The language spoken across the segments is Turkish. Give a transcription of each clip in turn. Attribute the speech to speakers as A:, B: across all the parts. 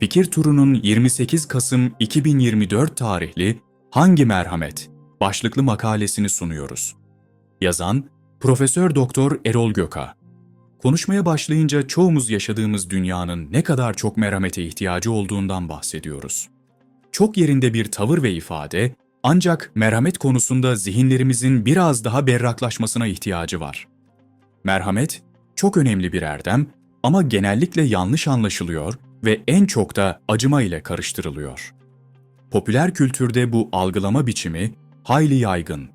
A: Fikir Turu'nun 28 Kasım 2024 tarihli Hangi Merhamet başlıklı makalesini sunuyoruz. Yazan Profesör Doktor Erol Göka. Konuşmaya başlayınca çoğumuz yaşadığımız dünyanın ne kadar çok merhamete ihtiyacı olduğundan bahsediyoruz. Çok yerinde bir tavır ve ifade ancak merhamet konusunda zihinlerimizin biraz daha berraklaşmasına ihtiyacı var. Merhamet çok önemli bir erdem ama genellikle yanlış anlaşılıyor ve en çok da acıma ile karıştırılıyor. Popüler kültürde bu algılama biçimi hayli yaygın.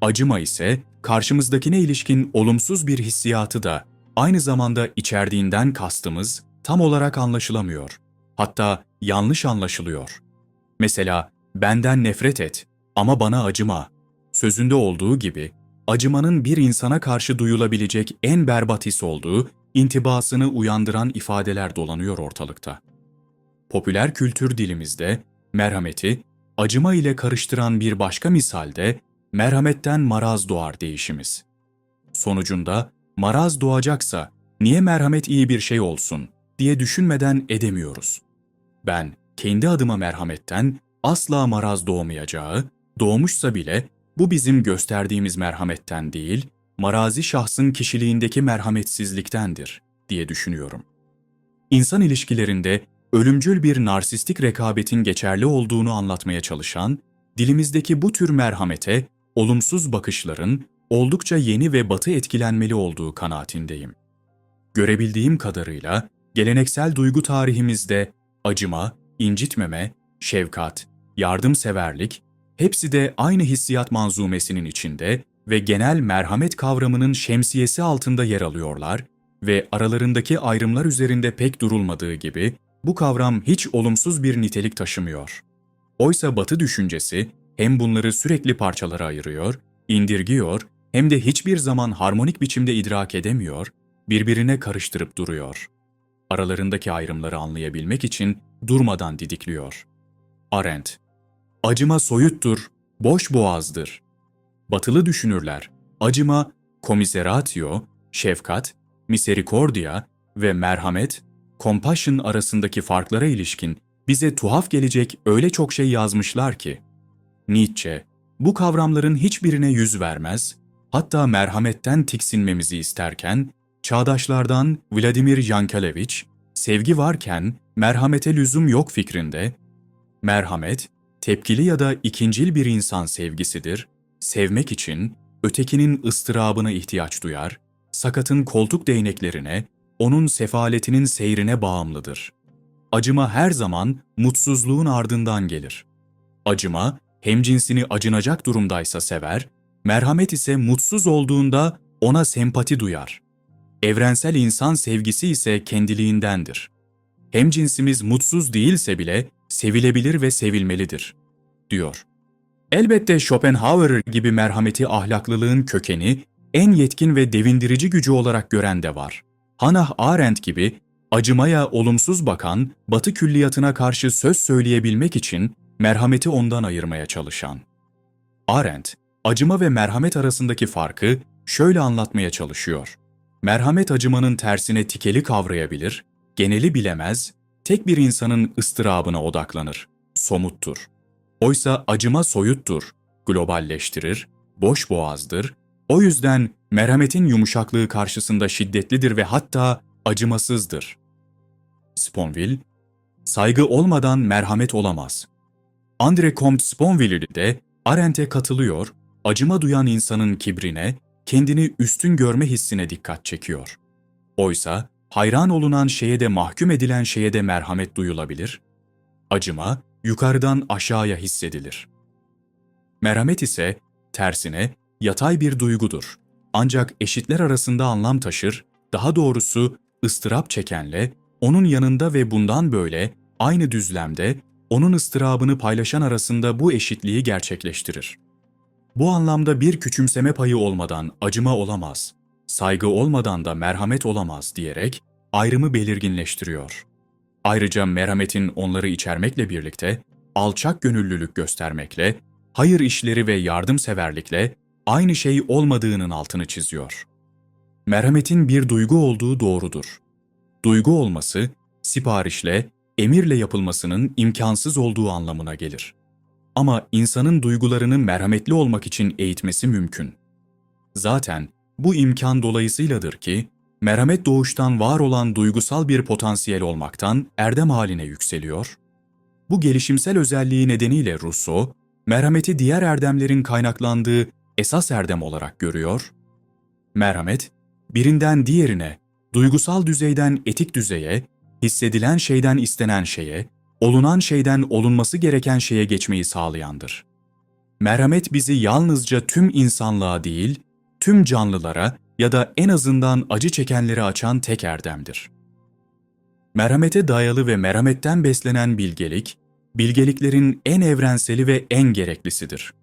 A: Acıma ise karşımızdakine ilişkin olumsuz bir hissiyatı da aynı zamanda içerdiğinden kastımız tam olarak anlaşılamıyor. Hatta yanlış anlaşılıyor. Mesela benden nefret et ama bana acıma. Sözünde olduğu gibi acımanın bir insana karşı duyulabilecek en berbat his olduğu intibasını uyandıran ifadeler dolanıyor ortalıkta. Popüler kültür dilimizde merhameti acıma ile karıştıran bir başka misalde merhametten maraz doğar değişimiz. Sonucunda maraz doğacaksa niye merhamet iyi bir şey olsun diye düşünmeden edemiyoruz. Ben kendi adıma merhametten asla maraz doğmayacağı, doğmuşsa bile bu bizim gösterdiğimiz merhametten değil, marazi şahsın kişiliğindeki merhametsizliktendir diye düşünüyorum. İnsan ilişkilerinde ölümcül bir narsistik rekabetin geçerli olduğunu anlatmaya çalışan, dilimizdeki bu tür merhamete olumsuz bakışların oldukça yeni ve batı etkilenmeli olduğu kanaatindeyim. Görebildiğim kadarıyla geleneksel duygu tarihimizde acıma, incitmeme, şefkat, yardımseverlik hepsi de aynı hissiyat manzumesinin içinde ve genel merhamet kavramının şemsiyesi altında yer alıyorlar ve aralarındaki ayrımlar üzerinde pek durulmadığı gibi bu kavram hiç olumsuz bir nitelik taşımıyor. Oysa Batı düşüncesi hem bunları sürekli parçalara ayırıyor, indirgiyor hem de hiçbir zaman harmonik biçimde idrak edemiyor, birbirine karıştırıp duruyor. Aralarındaki ayrımları anlayabilmek için durmadan didikliyor. Arendt Acıma soyuttur, boş boğazdır. Batılı düşünürler, acıma, commiseratio, şefkat, misericordia ve merhamet, compassion arasındaki farklara ilişkin bize tuhaf gelecek öyle çok şey yazmışlar ki. Nietzsche, bu kavramların hiçbirine yüz vermez, hatta merhametten tiksinmemizi isterken, çağdaşlardan Vladimir Yankelevich, sevgi varken merhamete lüzum yok fikrinde, merhamet, tepkili ya da ikincil bir insan sevgisidir, sevmek için ötekinin ıstırabına ihtiyaç duyar, sakatın koltuk değneklerine, onun sefaletinin seyrine bağımlıdır. Acıma her zaman mutsuzluğun ardından gelir. Acıma, hemcinsini acınacak durumdaysa sever, merhamet ise mutsuz olduğunda ona sempati duyar. Evrensel insan sevgisi ise kendiliğindendir. Hemcinsimiz mutsuz değilse bile sevilebilir ve sevilmelidir, diyor. Elbette Schopenhauer gibi merhameti ahlaklılığın kökeni, en yetkin ve devindirici gücü olarak gören de var. Hannah Arendt gibi acımaya olumsuz bakan, Batı külliyatına karşı söz söyleyebilmek için merhameti ondan ayırmaya çalışan. Arendt, acıma ve merhamet arasındaki farkı şöyle anlatmaya çalışıyor. Merhamet acımanın tersine tikeli kavrayabilir, geneli bilemez, tek bir insanın ıstırabına odaklanır, somuttur. Oysa acıma soyuttur, globalleştirir, boş boğazdır, o yüzden merhametin yumuşaklığı karşısında şiddetlidir ve hatta acımasızdır. Sponville, saygı olmadan merhamet olamaz. Andre Comte Sponville de Arendt'e katılıyor, acıma duyan insanın kibrine, kendini üstün görme hissine dikkat çekiyor. Oysa hayran olunan şeye de mahkum edilen şeye de merhamet duyulabilir. Acıma yukarıdan aşağıya hissedilir. Merhamet ise tersine yatay bir duygudur. Ancak eşitler arasında anlam taşır, daha doğrusu ıstırap çekenle, onun yanında ve bundan böyle aynı düzlemde onun ıstırabını paylaşan arasında bu eşitliği gerçekleştirir. Bu anlamda bir küçümseme payı olmadan acıma olamaz, saygı olmadan da merhamet olamaz diyerek ayrımı belirginleştiriyor. Ayrıca merhametin onları içermekle birlikte alçak gönüllülük göstermekle, hayır işleri ve yardımseverlikle aynı şey olmadığının altını çiziyor. Merhametin bir duygu olduğu doğrudur. Duygu olması, siparişle, emirle yapılmasının imkansız olduğu anlamına gelir. Ama insanın duygularını merhametli olmak için eğitmesi mümkün. Zaten bu imkan dolayısıyladır ki, merhamet doğuştan var olan duygusal bir potansiyel olmaktan erdem haline yükseliyor. Bu gelişimsel özelliği nedeniyle Rousseau, merhameti diğer erdemlerin kaynaklandığı esas erdem olarak görüyor. Merhamet, birinden diğerine, duygusal düzeyden etik düzeye, hissedilen şeyden istenen şeye, olunan şeyden olunması gereken şeye geçmeyi sağlayandır. Merhamet bizi yalnızca tüm insanlığa değil, tüm canlılara ya da en azından acı çekenleri açan tek erdemdir. Merhamete dayalı ve merhametten beslenen bilgelik, bilgeliklerin en evrenseli ve en gereklisidir.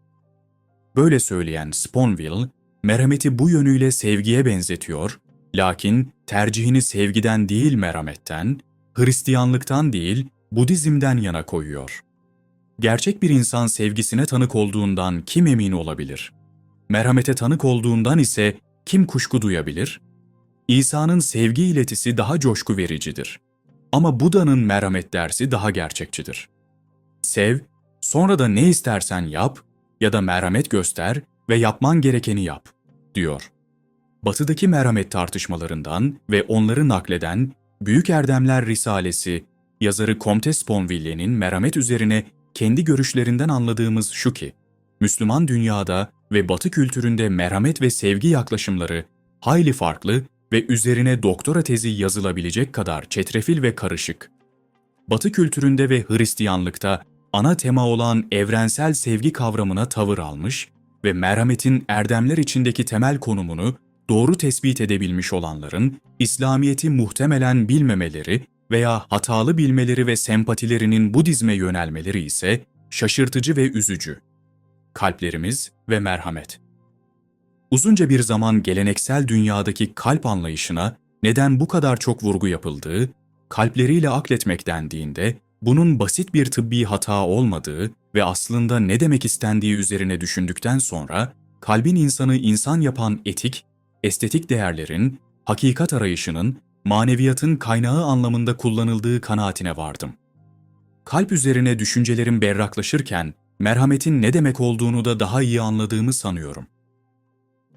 A: Böyle söyleyen Sponville, merhameti bu yönüyle sevgiye benzetiyor, lakin tercihini sevgiden değil merhametten, Hristiyanlıktan değil Budizm'den yana koyuyor. Gerçek bir insan sevgisine tanık olduğundan kim emin olabilir? Merhamete tanık olduğundan ise kim kuşku duyabilir? İsa'nın sevgi iletisi daha coşku vericidir. Ama Buda'nın merhamet dersi daha gerçekçidir. Sev, sonra da ne istersen yap ya da merhamet göster ve yapman gerekeni yap, diyor. Batıdaki merhamet tartışmalarından ve onları nakleden Büyük Erdemler Risalesi, yazarı Comte Sponville'nin merhamet üzerine kendi görüşlerinden anladığımız şu ki, Müslüman dünyada ve Batı kültüründe merhamet ve sevgi yaklaşımları hayli farklı ve üzerine doktora tezi yazılabilecek kadar çetrefil ve karışık. Batı kültüründe ve Hristiyanlıkta ana tema olan evrensel sevgi kavramına tavır almış ve merhametin erdemler içindeki temel konumunu doğru tespit edebilmiş olanların İslamiyeti muhtemelen bilmemeleri veya hatalı bilmeleri ve sempatilerinin Budizme yönelmeleri ise şaşırtıcı ve üzücü. Kalplerimiz ve merhamet. Uzunca bir zaman geleneksel dünyadaki kalp anlayışına neden bu kadar çok vurgu yapıldığı, kalpleriyle akletmek dendiğinde bunun basit bir tıbbi hata olmadığı ve aslında ne demek istendiği üzerine düşündükten sonra kalbin insanı insan yapan etik, estetik değerlerin, hakikat arayışının, maneviyatın kaynağı anlamında kullanıldığı kanaatine vardım. Kalp üzerine düşüncelerim berraklaşırken merhametin ne demek olduğunu da daha iyi anladığımı sanıyorum.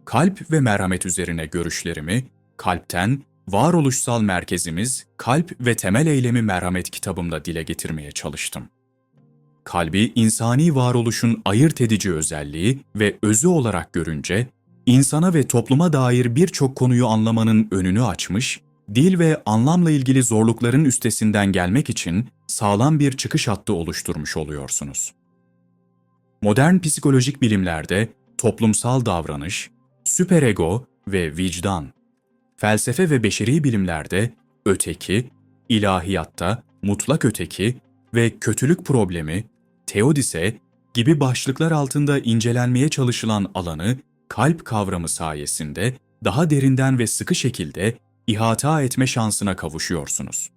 A: Kalp ve merhamet üzerine görüşlerimi kalpten varoluşsal merkezimiz Kalp ve Temel Eylemi Merhamet kitabımda dile getirmeye çalıştım. Kalbi insani varoluşun ayırt edici özelliği ve özü olarak görünce, insana ve topluma dair birçok konuyu anlamanın önünü açmış, dil ve anlamla ilgili zorlukların üstesinden gelmek için sağlam bir çıkış hattı oluşturmuş oluyorsunuz. Modern psikolojik bilimlerde toplumsal davranış, süperego ve vicdan, felsefe ve beşeri bilimlerde öteki, ilahiyatta mutlak öteki ve kötülük problemi, teodise gibi başlıklar altında incelenmeye çalışılan alanı kalp kavramı sayesinde daha derinden ve sıkı şekilde ihata etme şansına kavuşuyorsunuz.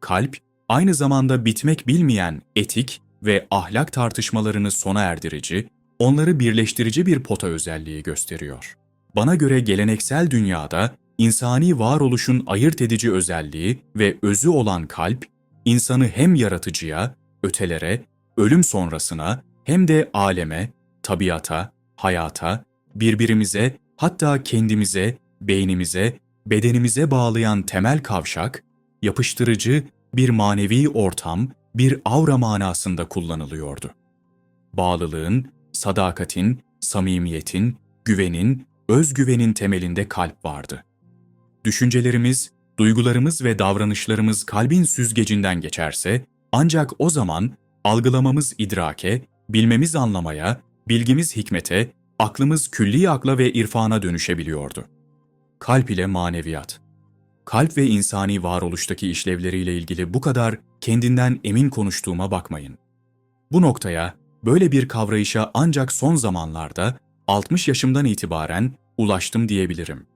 A: Kalp, aynı zamanda bitmek bilmeyen etik ve ahlak tartışmalarını sona erdirici, onları birleştirici bir pota özelliği gösteriyor. Bana göre geleneksel dünyada insani varoluşun ayırt edici özelliği ve özü olan kalp, insanı hem yaratıcıya, ötelere, ölüm sonrasına hem de aleme, tabiata, hayata, birbirimize, hatta kendimize, beynimize, bedenimize bağlayan temel kavşak, yapıştırıcı bir manevi ortam, bir aura manasında kullanılıyordu. Bağlılığın, sadakatin, samimiyetin, güvenin, özgüvenin temelinde kalp vardı. Düşüncelerimiz, duygularımız ve davranışlarımız kalbin süzgecinden geçerse, ancak o zaman algılamamız idrake, bilmemiz anlamaya, bilgimiz hikmete, aklımız külli akla ve irfana dönüşebiliyordu. Kalp ile maneviyat. Kalp ve insani varoluştaki işlevleriyle ilgili bu kadar kendinden emin konuştuğuma bakmayın. Bu noktaya, böyle bir kavrayışa ancak son zamanlarda 60 yaşımdan itibaren ulaştım diyebilirim.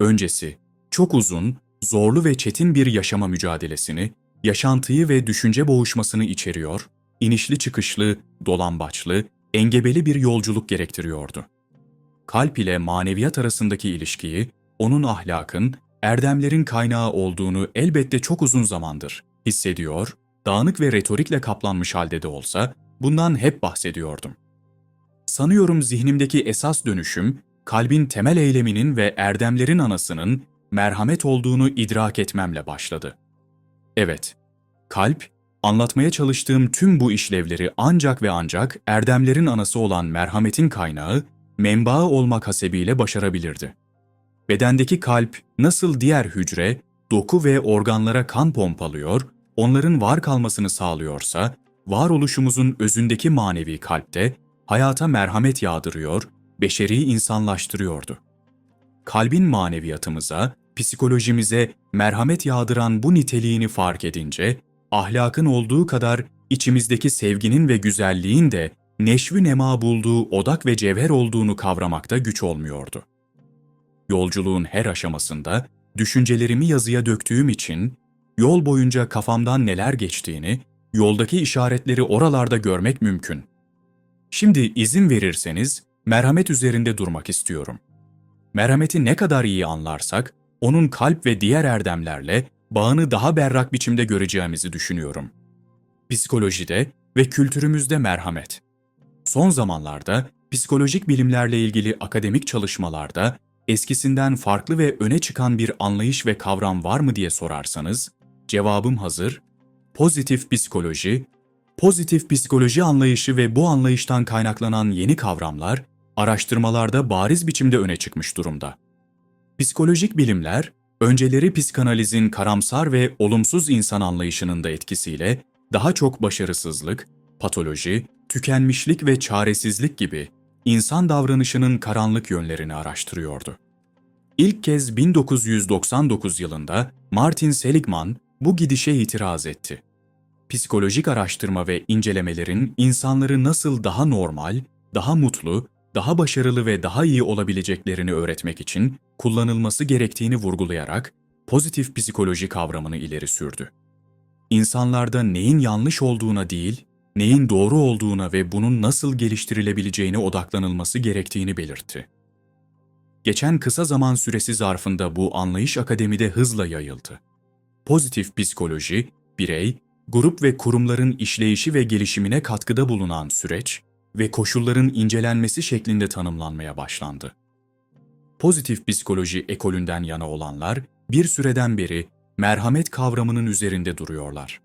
A: Öncesi, çok uzun, zorlu ve çetin bir yaşama mücadelesini, yaşantıyı ve düşünce boğuşmasını içeriyor, inişli çıkışlı, dolambaçlı, engebeli bir yolculuk gerektiriyordu. Kalp ile maneviyat arasındaki ilişkiyi, onun ahlakın, erdemlerin kaynağı olduğunu elbette çok uzun zamandır, hissediyor, dağınık ve retorikle kaplanmış halde de olsa bundan hep bahsediyordum. Sanıyorum zihnimdeki esas dönüşüm, kalbin temel eyleminin ve erdemlerin anasının merhamet olduğunu idrak etmemle başladı. Evet, kalp, anlatmaya çalıştığım tüm bu işlevleri ancak ve ancak erdemlerin anası olan merhametin kaynağı, menbaı olmak hasebiyle başarabilirdi. Bedendeki kalp nasıl diğer hücre, doku ve organlara kan pompalıyor, onların var kalmasını sağlıyorsa, varoluşumuzun özündeki manevi kalpte hayata merhamet yağdırıyor, beşeri insanlaştırıyordu. Kalbin maneviyatımıza, psikolojimize merhamet yağdıran bu niteliğini fark edince, ahlakın olduğu kadar içimizdeki sevginin ve güzelliğin de neşvi nema bulduğu odak ve cevher olduğunu kavramakta güç olmuyordu. Yolculuğun her aşamasında düşüncelerimi yazıya döktüğüm için yol boyunca kafamdan neler geçtiğini, yoldaki işaretleri oralarda görmek mümkün. Şimdi izin verirseniz merhamet üzerinde durmak istiyorum. Merhameti ne kadar iyi anlarsak, onun kalp ve diğer erdemlerle bağını daha berrak biçimde göreceğimizi düşünüyorum. Psikolojide ve kültürümüzde merhamet. Son zamanlarda psikolojik bilimlerle ilgili akademik çalışmalarda eskisinden farklı ve öne çıkan bir anlayış ve kavram var mı diye sorarsanız, cevabım hazır. Pozitif psikoloji, pozitif psikoloji anlayışı ve bu anlayıştan kaynaklanan yeni kavramlar araştırmalarda bariz biçimde öne çıkmış durumda. Psikolojik bilimler, önceleri psikanalizin karamsar ve olumsuz insan anlayışının da etkisiyle daha çok başarısızlık, patoloji, tükenmişlik ve çaresizlik gibi insan davranışının karanlık yönlerini araştırıyordu. İlk kez 1999 yılında Martin Seligman bu gidişe itiraz etti. Psikolojik araştırma ve incelemelerin insanları nasıl daha normal, daha mutlu, daha başarılı ve daha iyi olabileceklerini öğretmek için kullanılması gerektiğini vurgulayarak pozitif psikoloji kavramını ileri sürdü. İnsanlarda neyin yanlış olduğuna değil, neyin doğru olduğuna ve bunun nasıl geliştirilebileceğine odaklanılması gerektiğini belirtti. Geçen kısa zaman süresi zarfında bu anlayış akademide hızla yayıldı. Pozitif psikoloji, birey, grup ve kurumların işleyişi ve gelişimine katkıda bulunan süreç ve koşulların incelenmesi şeklinde tanımlanmaya başlandı. Pozitif psikoloji ekolünden yana olanlar bir süreden beri merhamet kavramının üzerinde duruyorlar.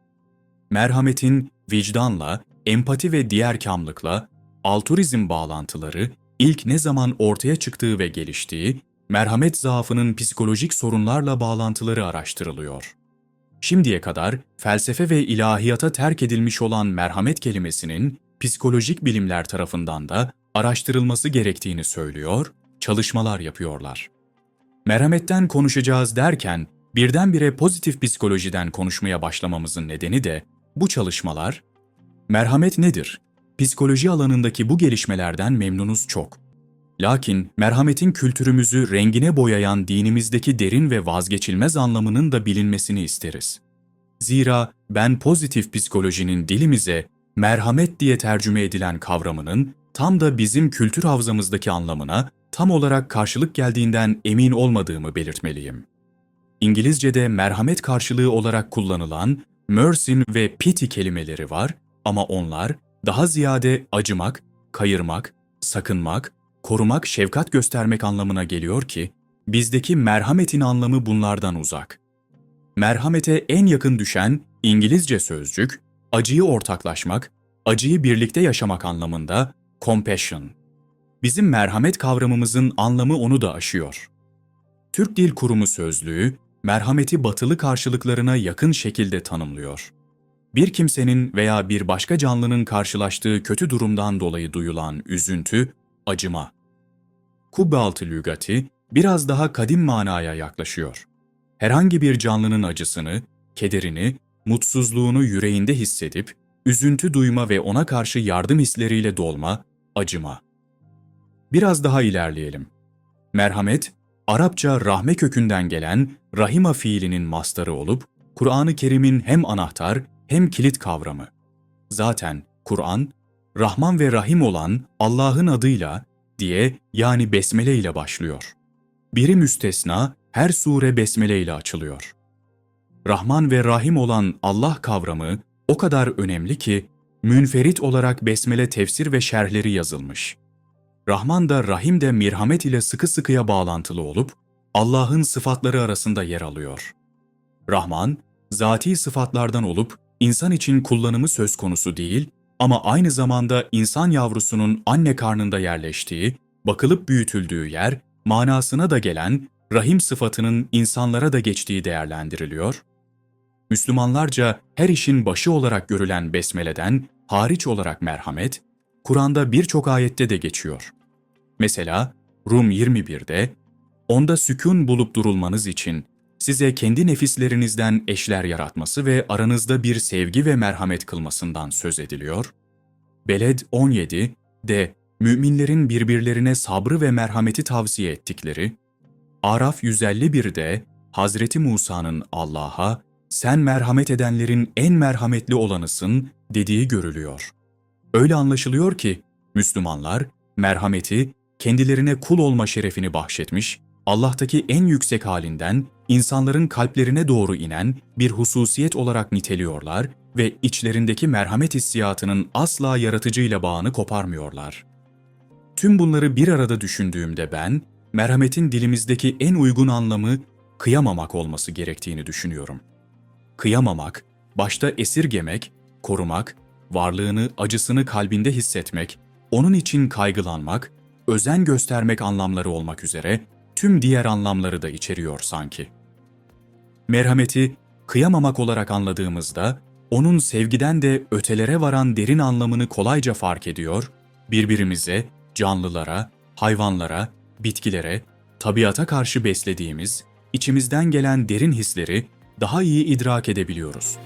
A: Merhametin vicdanla, empati ve diğer kamlıkla, altruizm bağlantıları ilk ne zaman ortaya çıktığı ve geliştiği, merhamet zaafının psikolojik sorunlarla bağlantıları araştırılıyor. Şimdiye kadar felsefe ve ilahiyata terk edilmiş olan merhamet kelimesinin psikolojik bilimler tarafından da araştırılması gerektiğini söylüyor, çalışmalar yapıyorlar. Merhametten konuşacağız derken birdenbire pozitif psikolojiden konuşmaya başlamamızın nedeni de bu çalışmalar, merhamet nedir? Psikoloji alanındaki bu gelişmelerden memnunuz çok. Lakin merhametin kültürümüzü rengine boyayan dinimizdeki derin ve vazgeçilmez anlamının da bilinmesini isteriz. Zira ben pozitif psikolojinin dilimize merhamet diye tercüme edilen kavramının tam da bizim kültür havzamızdaki anlamına tam olarak karşılık geldiğinden emin olmadığımı belirtmeliyim. İngilizce'de merhamet karşılığı olarak kullanılan mercy ve pity kelimeleri var ama onlar daha ziyade acımak, kayırmak, sakınmak, korumak, şefkat göstermek anlamına geliyor ki bizdeki merhametin anlamı bunlardan uzak. Merhamete en yakın düşen İngilizce sözcük acıyı ortaklaşmak, acıyı birlikte yaşamak anlamında compassion. Bizim merhamet kavramımızın anlamı onu da aşıyor. Türk Dil Kurumu sözlüğü merhameti batılı karşılıklarına yakın şekilde tanımlıyor. Bir kimsenin veya bir başka canlının karşılaştığı kötü durumdan dolayı duyulan üzüntü, acıma. Kubbealtı lügati biraz daha kadim manaya yaklaşıyor. Herhangi bir canlının acısını, kederini, mutsuzluğunu yüreğinde hissedip, üzüntü duyma ve ona karşı yardım hisleriyle dolma, acıma. Biraz daha ilerleyelim. Merhamet, Arapça rahme kökünden gelen rahima fiilinin mastarı olup, Kur'an-ı Kerim'in hem anahtar hem kilit kavramı. Zaten Kur'an, Rahman ve Rahim olan Allah'ın adıyla diye yani besmele ile başlıyor. Biri müstesna, her sure besmele ile açılıyor. Rahman ve Rahim olan Allah kavramı o kadar önemli ki münferit olarak besmele tefsir ve şerhleri yazılmış. Rahman da Rahim de merhamet ile sıkı sıkıya bağlantılı olup Allah'ın sıfatları arasında yer alıyor. Rahman, zati sıfatlardan olup insan için kullanımı söz konusu değil ama aynı zamanda insan yavrusunun anne karnında yerleştiği, bakılıp büyütüldüğü yer, manasına da gelen rahim sıfatının insanlara da geçtiği değerlendiriliyor. Müslümanlarca her işin başı olarak görülen besmeleden hariç olarak merhamet, Kur'an'da birçok ayette de geçiyor. Mesela Rum 21'de, onda sükun bulup durulmanız için size kendi nefislerinizden eşler yaratması ve aranızda bir sevgi ve merhamet kılmasından söz ediliyor. Beled 17 de müminlerin birbirlerine sabrı ve merhameti tavsiye ettikleri, Araf 151'de Hazreti Musa'nın Allah'a sen merhamet edenlerin en merhametli olanısın dediği görülüyor. Öyle anlaşılıyor ki Müslümanlar merhameti kendilerine kul olma şerefini bahşetmiş, Allah'taki en yüksek halinden insanların kalplerine doğru inen bir hususiyet olarak niteliyorlar ve içlerindeki merhamet hissiyatının asla yaratıcıyla bağını koparmıyorlar. Tüm bunları bir arada düşündüğümde ben, merhametin dilimizdeki en uygun anlamı kıyamamak olması gerektiğini düşünüyorum. Kıyamamak, başta esirgemek, korumak, varlığını, acısını kalbinde hissetmek, onun için kaygılanmak, özen göstermek anlamları olmak üzere tüm diğer anlamları da içeriyor sanki. Merhameti kıyamamak olarak anladığımızda onun sevgiden de ötelere varan derin anlamını kolayca fark ediyor, birbirimize, canlılara, hayvanlara, bitkilere, tabiata karşı beslediğimiz, içimizden gelen derin hisleri daha iyi idrak edebiliyoruz.